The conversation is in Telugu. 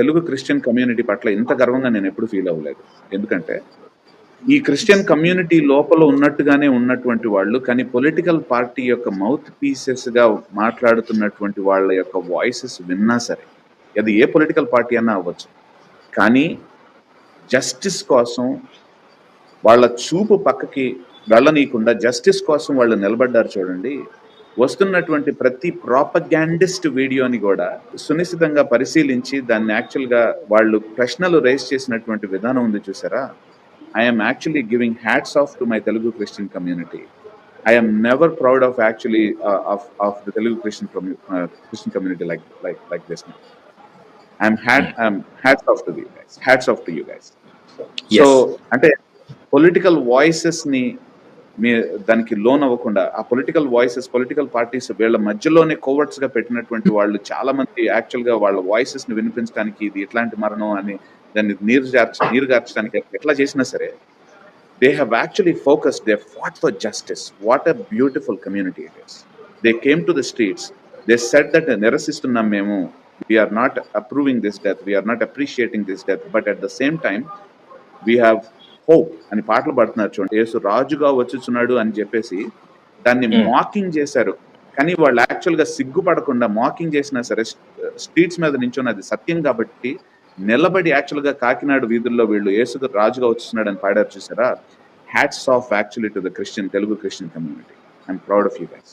తెలుగు క్రిస్టియన్ కమ్యూనిటీ పట్ల ఇంత గర్వంగా నేను ఎప్పుడు ఫీల్ అవ్వలేదు. ఎందుకంటే ఈ క్రిస్టియన్ కమ్యూనిటీ లోపల ఉన్నట్టుగానే ఉన్నటువంటి వాళ్ళు కానీ పొలిటికల్ పార్టీ యొక్క మౌత్ పీసెస్గా మాట్లాడుతున్నటువంటి వాళ్ళ యొక్క వాయిసెస్ విన్నా సరే అది ఏ పొలిటికల్ పార్టీ అన్నా అవ్వచ్చు. కానీ జస్టిస్ కోసం వాళ్ళ చూపు పక్కకి వెళ్ళనీయకుండా జస్టిస్ కోసం వాళ్ళు నిలబడ్డారు చూడండి వస్తున్నటువంటి ప్రతి ప్రాపగాండిస్ట్ వీడియోని కూడా సునిశ్చితంగా పరిశీలించి దాన్ని యాక్చువల్గా వాళ్ళు ప్రశ్నలు రేస్ చేసినటువంటి విధానం ఉంది చూసారా? I'm actually giving hats off to my Telugu Christian community I'm never proud of actually of of the Telugu Christian Christian community like like like this I'm hat I'm hats off to you guys hats off to you guys so అంటే పొలిటికల్ వాయిసెస్ని మీ దానికి లోన్ అవ్వకుండా ఆ పొలిటికల్ వాయిసెస్ పొలిటికల్ పార్టీస్ వీళ్ళ మధ్యలోనే కోవర్ట్స్గా పెట్టినటువంటి వాళ్ళు చాలా మంది యాక్చువల్గా వాళ్ళ వాయిసెస్ని వినిపించడానికి ఇది ఇట్లాంటి మరణం అని దాన్ని నీరు జార్చ నీరు గార్చడానికి ఎట్లా చేసినా సరే they have actually focus they fought for justice what a beautiful community it is they came to the streets they said that నిరసిస్తున్నాం మేము. We're not approving this death we're not appreciating this death but at the same time we have hope అని పాటలు పాడుతున్నారు చూడండి. యేసు రాజుగా వచ్చుచున్నాడు అని చెప్పేసి దాన్ని. మాకింగ్ చేశారు. కానీ వాళ్ళు యాక్చువల్గా సిగ్గుపడకుండా మాకింగ్ చేసినా సరే స్ట్రీట్స్ మీద నించుని అది సత్యం కాబట్టి నిలబడి యాక్చువల్గా కాకినాడ వీధుల్లో వీళ్ళు యేసు రాజుగా వచ్చుతున్నాడు అని పాడారు చూసారా? Hats off actually to the Christian Telugu Christian community I'm proud of you guys